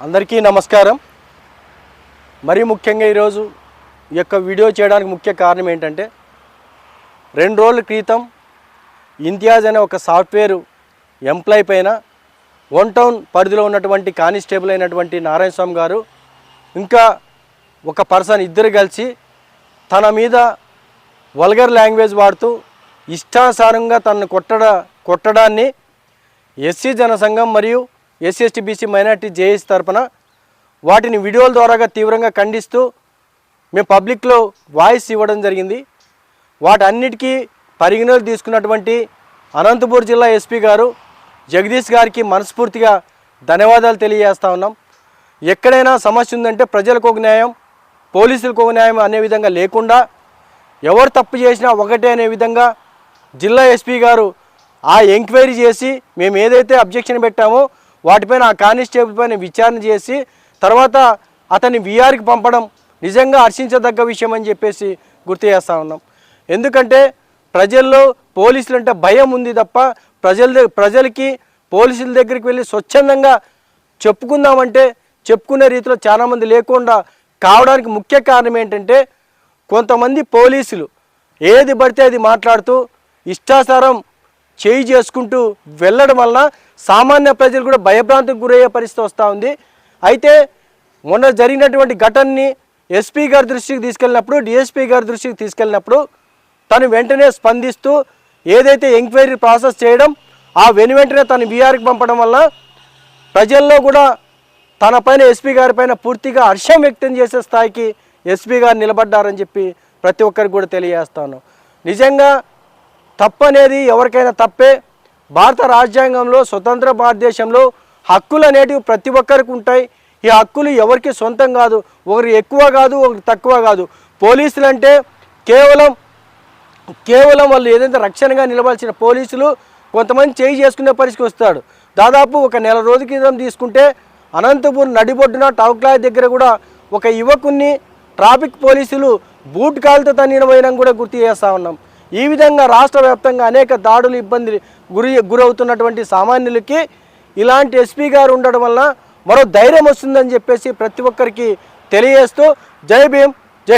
అందరికీ నమస్కారం. మరీ ముఖ్యంగా ఈరోజు ఈ యొక్క వీడియో చేయడానికి ముఖ్య కారణం ఏంటంటే రెండు రోజుల క్రితం ఇంతియాజ్ అనే ఒక సాఫ్ట్వేర్ ఎంప్లాయ్ పైన వన్ టౌన్ పరిధిలో ఉన్నటువంటి కానిస్టేబుల్ అయినటువంటి నారాయణ స్వామి గారు ఇంకా ఒక పర్సన్ ఇద్దరు కలిసి తన మీద వల్గర్ లాంగ్వేజ్ వాడుతూ ఇష్టానుసారంగా తనను కొట్టడ కొట్టడాన్ని ఎస్సీ జనసంఘం మరియు SC ST BC minority JAC తరపున వాటిని వీడియోల ద్వారాగా తీవ్రంగా ఖండిస్తూ మేము పబ్లిక్లో వాయిస్ ఇవ్వడం జరిగింది. వాటన్నిటికీ పరిగణలు తీసుకున్నటువంటి అనంతపూర్ జిల్లా ఎస్పీ గారు జగదీష్ గారికి మనస్ఫూర్తిగా ధన్యవాదాలు తెలియజేస్తా ఉన్నాం. ఎక్కడైనా సమస్య ఉందంటే ప్రజలకు ఒక న్యాయం పోలీసులకు ఒక న్యాయం అనే విధంగా లేకుండా ఎవరు తప్పు చేసినా ఒకటే అనే విధంగా జిల్లా ఎస్పీ గారు ఆ ఎంక్వైరీ చేసి మేము ఏదైతే అబ్జెక్షన్ పెట్టామో వాటిపైన ఆ కానిస్టేబుల్ పైన విచారణ చేసి తర్వాత అతన్ని విఆర్కి పంపడం నిజంగా హర్షించదగ్గ విషయం అని చెప్పేసి గుర్తు చేస్తూ ఉన్నాం. ఎందుకంటే ప్రజల్లో పోలీసులు అంటే భయం ఉంది తప్ప ప్రజల ప్రజలకి పోలీసుల దగ్గరికి వెళ్ళి స్వచ్ఛందంగా చెప్పుకుందామంటే చెప్పుకునే రీతిలో చాలామంది లేకుండా కావడానికి ముఖ్య కారణం ఏంటంటే కొంతమంది పోలీసులు ఏది పడితే అది మాట్లాడుతూ ఇష్టాసారం చేయి చేసుకుంటూ వెళ్ళడం వలన సామాన్య ప్రజలు కూడా భయభ్రాంతికి గురయ్యే పరిస్థితి వస్తూ ఉంది. అయితే మొన్న జరిగినటువంటి ఘటనని ఎస్పీ గారి దృష్టికి తీసుకెళ్ళినప్పుడు డిఎస్పీ గారి దృష్టికి తీసుకెళ్ళినప్పుడు తను వెంటనే స్పందిస్తూ ఏదైతే ఎంక్వైరీ ప్రాసెస్ చేయడం ఆ వెను వెంటనే తను బీఆర్కి పంపడం వల్ల ప్రజల్లో కూడా తన పైన ఎస్పీ గారి పైన పూర్తిగా హర్షం వ్యక్తం చేసే స్థాయికి ఎస్పీ గారు నిలబడ్డారని చెప్పి ప్రతి ఒక్కరికి కూడా తెలియజేస్తాను. నిజంగా తప్పు అనేది ఎవరికైనా తప్పే. భారత రాజ్యాంగంలో స్వతంత్ర భారతదేశంలో హక్కులు అనేటివి ప్రతి ఒక్కరికి ఉంటాయి. ఈ హక్కులు ఎవరికి సొంతం కాదు. ఒకరు ఎక్కువ కాదు ఒకరు తక్కువ కాదు. పోలీసులు అంటే కేవలం కేవలం వాళ్ళు ఏదైతే రక్షణగా నిలవాల్సిన పోలీసులు కొంతమంది చేయి చేసుకునే పరిస్థితి వస్తాడు దాదాపు ఒక నెల రోజుల క్రితం తీసుకుంటే అనంతపూర్ నడిబొడ్డున టౌక్లాయ్ దగ్గర కూడా ఒక యువకుని ట్రాఫిక్ పోలీసులు బూట్ కాలుతో తన్నిన పోయినా కూడా గుర్తు చేస్తూ ఉన్నాం. ఈ విధంగా రాష్ట్ర వ్యాప్తంగా అనేక దాడులు ఇబ్బంది గురి గురవుతున్నటువంటి సామాన్యులకి ఇలాంటి ఎస్పీ గారు ఉండడం వలన మరో ధైర్యం వస్తుందని చెప్పేసి ప్రతి ఒక్కరికి తెలియజేస్తూ జై భీమ్.